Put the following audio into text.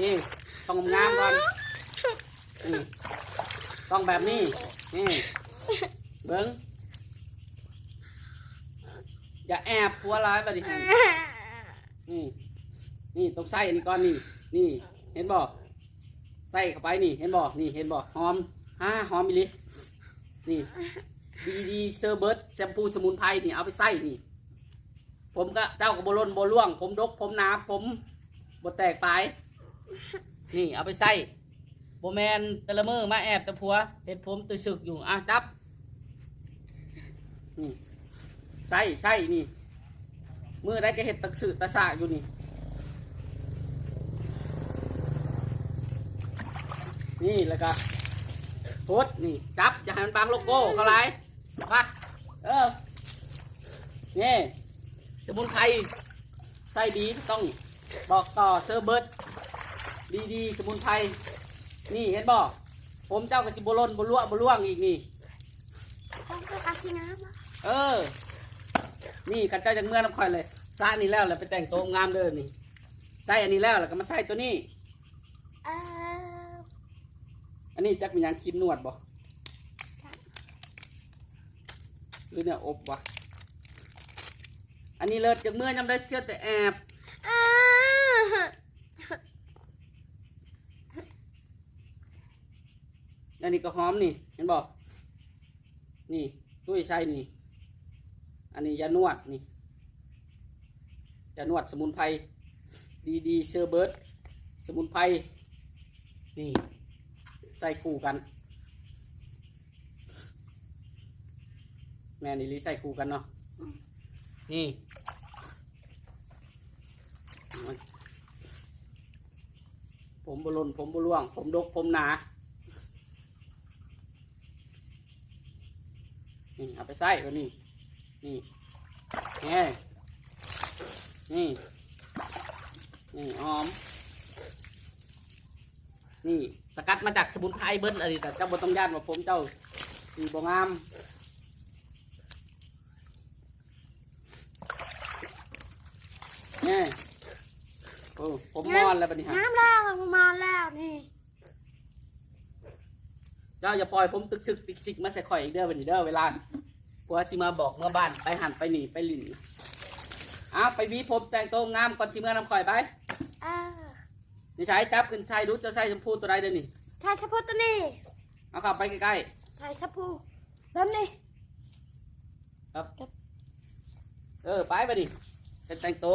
นี่ต้องงามก่อนนี่ต้องแบบนี้ นี่ เบิ้งอย่าแอบผัวร้ายปฏิหารนี่ นี่ต้องใส่อันนี้ก่อนนี่ นี่ เห็นบ่ใส่เข้าไปนี่ เห็นบ่นี่ เห็นบ่หอมฮ่าหอมอีหลินี่ดีดีเซอร์เบิร์ตแชมพูสมุนไพรนี่เอาไปใส่นี่ ผมก็เจ้ากับบล้นบล่วง ผมดกผมหนาผมบแตกไป นี่เอาไปใส่โบแมนแต่ละมือมาแอบแต่ผัวเห็ดผมตือสึกอยู่อะจับนี่ใส่ใส่นี่มือได้ก็เห็ดตักสืตะสะอยู่นี่ นี่แล้วก็โทษนี่จับอย่าให้มันบังโลโก้เขาไรมาเออนี่สมุนไพรไส้ดีต้องบอกต่อเซอร์เบิร์ด ดีดีๆ สมุนไพรนี่เห็นบอกผมเจ้ากับสิบลนบล่วงบล่วงอีกนี่ผมก็กาสิน้ำอะเออ นี่กันเจ้าจากเมื่อน้ำคอยเลยซานี่แล้วแหละไปแต่งตัวงามเดินนี่ใส่อันนี้แล้วแล้วก็มาใส่ตัวนี้เอออันนี้จักมีหยังคิมนวดบ่หรือเนี่ยอบวะอันนี้เลิศจากเมื่อยำได้เชื่อแต่แอบเอ ออันนี้ก็หอมนี่ เห็นบอกนี่ตุ้ยใส่นี่ อันนี้ยานวดนี่ยานวดสมุนไพรดีดีเซอร์เบิร์ดสมุนไพรนี่ ใส่คู่กัน แม่นี่ลีใส่คู่กันเนาะนี่ผมบลนผมบล่วง ผมดก ผมหนา นี่เอาไปใส่ตัวนี้นี่นี่นี่นี่หอม นี่สกัดมาจากสมุนไพรเบิ้ลอะไรแต่เจ้าบนต้องย่านว่าผมเจ้าสีบงามนี่โอ้ผมมอนแล้วบัดนี้ฮะ น้ำแล้วมันแล้วนี่ เจ้าอย่าปล่อยผมตึกซึกติกซิกมาใส่ข่อยอีกเด้อบัดนี้เด้อเวลาผัวสิมาบอกเมื่อบ้านไปหันไปหนีไปหลินอ้าวไปหวีผมแต่งตัวงามก่อนสิเมื่อนำข่อยไปเออนี่ใช้จับขึ้นใช้ดูเจะใช้ชมพูตัวใดเดี๋ยวนี้ใช้ชะพูตัวนี้เอาเข้าไปใกล้ใช้ชะพูแบบนี้ๆครับ เออไปไปดิเป็นแต่งตัว